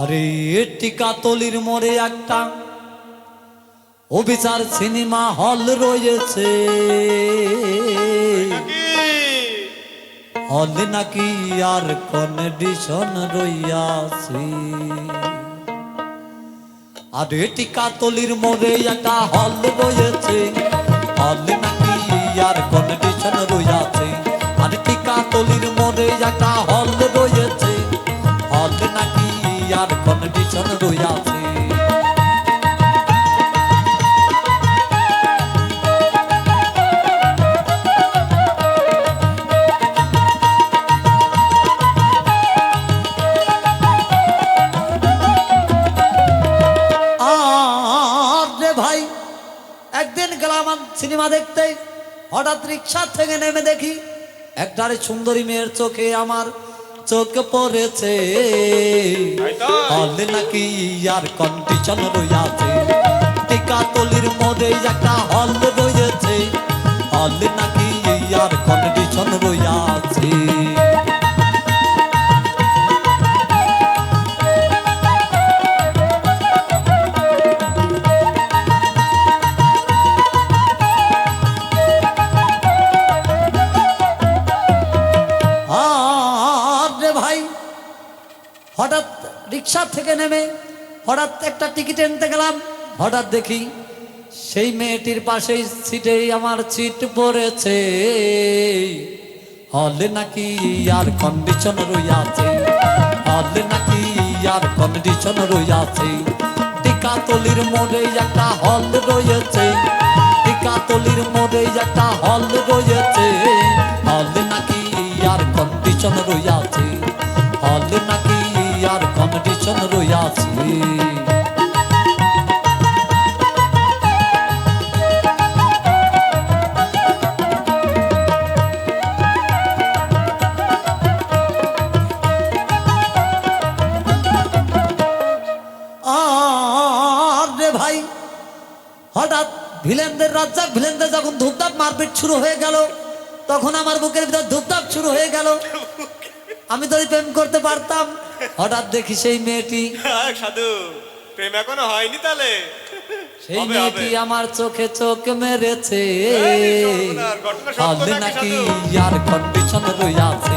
আরে টিকাতলির মোড়ে একটা অবিচার সিনেমা হল রয়েছে। হল নাকি? আর কন্ডিশন রইয়াছে? আরে টিকাতলির মোড়ে একটা হল রয়েছে। হল নাকি আর কন্ডিশন রইয়াছে? আরে টিকাতলির মোড়ে একটা হল আর কন্ডিশন রইয়াছে ভাই, একদিন গেলাম সিনেমা দেখতে, হঠাৎ রিক্সা থেকে নেমে দেখি, একটারে সুন্দরী মেয়ের চোখে আমার চোখ পড়েছে। হলে নাকি আর কন্ডিশন রয়েছে টিকাতলির মোড়ে একটা হল হঠাৎ রিক্সা থেকে নেমে হঠাৎ একটা টিকিট এনতে গেলাম। হঠাৎ দেখি সেই মেয়েটির পাশেই সিটেই আমার সিট পড়েছে। হলে নাকি আর কন্ডিশন রইয়াছে। হলে নাকি আর কন্ডিশন রইয়াছে। টিকাতলির মোড়ে একটা হল রয়েছে। টিকাতলির মোড়ে একটা হল রয়েছে। হলে নাকি আর কন্ডিশন রইয়াছে। হলে নাকি আর কন্ডিশন রইয়াছে ভাই, হঠাৎ ভিলেনদের রাজ্জাক, ভিলেনদের যখন ধূপধাপ মারপিট শুরু হয়ে গেল, তখন আমার বুকের ভিতর ধূপধাপ শুরু হয়ে গেল। আমি যদি প্রেম করতে পারতাম হঠাৎ দেখি সেই মেয়েটি। সাধু প্রেম এখনও হয়নি তাহলে? সেই মেয়েটি আমার চোখে চোখ মেরেছে। হলে নাকি? আর কন্ডিশন রইয়াছে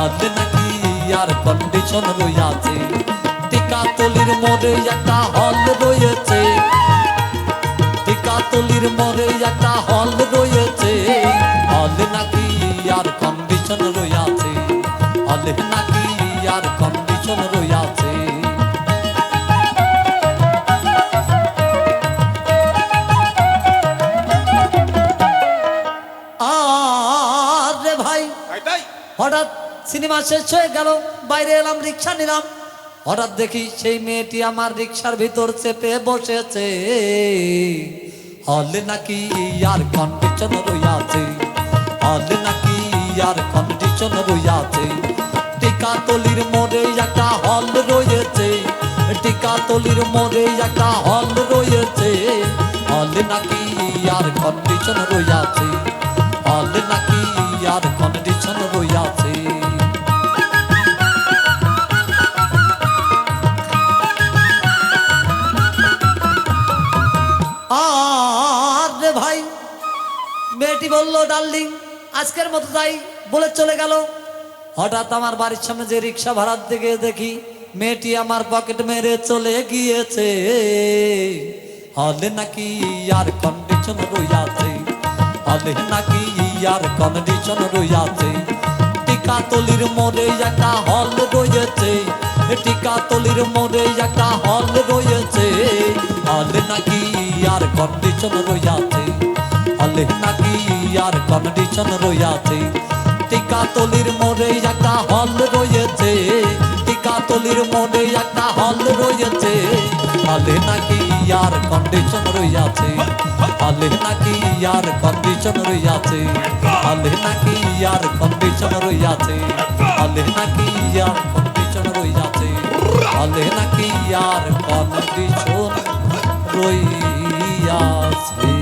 আরে নাকি আর কন্ডিশন রইয়াছে টিকাতলির মোড়ে একটা হল রয়েছে। টিকাতলির মোড়ে একটা হল রয়েছে। হলে নাকি আর কন্ডিশন রইয়াছে হলে নাকি সিনেমা শেষ হয়ে গেল, বাইরে এলাম, রিক্সা নিলাম। হঠাৎ দেখি সেই মেয়েটি আমার রিক্সার ভিতর চেপে বসেছে। হলে নাকি আর কন্ডিশন রইয়াছে হলে নাকি আর কন্ডিশন রইয়াছে টিকাতলির মোড়ে একটা হল রয়েছে। টিকাতলির মোড়ে একটা হল রয়েছে। হলে নাকি আর কন্ডিশন রইয়াছে আর রে ভাই, মেয়েটি বলল, ডার্লিং, আজকের মতো তাই বলে চলে গেল। হঠাৎ আমার বাড়ির সামনে যে রিক্সা ভাড়ার দিকে দেখি, মেয়েটি আমার পকেট মেরে চলে গিয়েছে। হলে নাকি আর কন্ডিশন রইয়াছে? হলে নাকি আর কন্ডিশন রইয়াছে? টিকাতলির মোড়ে একটা হল রয়েছে। টিকাতলির মোড়ে একটা হল রয়েছে। হলে নাকি আর কন্ডিশন রইয়াছে হলে নাকি আর কন্ডিশন রইয়াছে টিকাতলির মোড়ে একটা হল রয়েছে টিকাতলির মোড়ে একটা হল রয়েছে হলে নাকি আর কন্ডিশন রইয়াছে হলে নাকি আর কন্ডিশন রইয়াছে হলে নাকি আর কন্ডিশন রইয়াছে হলে নাকি আর কন্ডিশন রইয়াছে হলে নাকি আর কন্ডিশন রইয়াছে।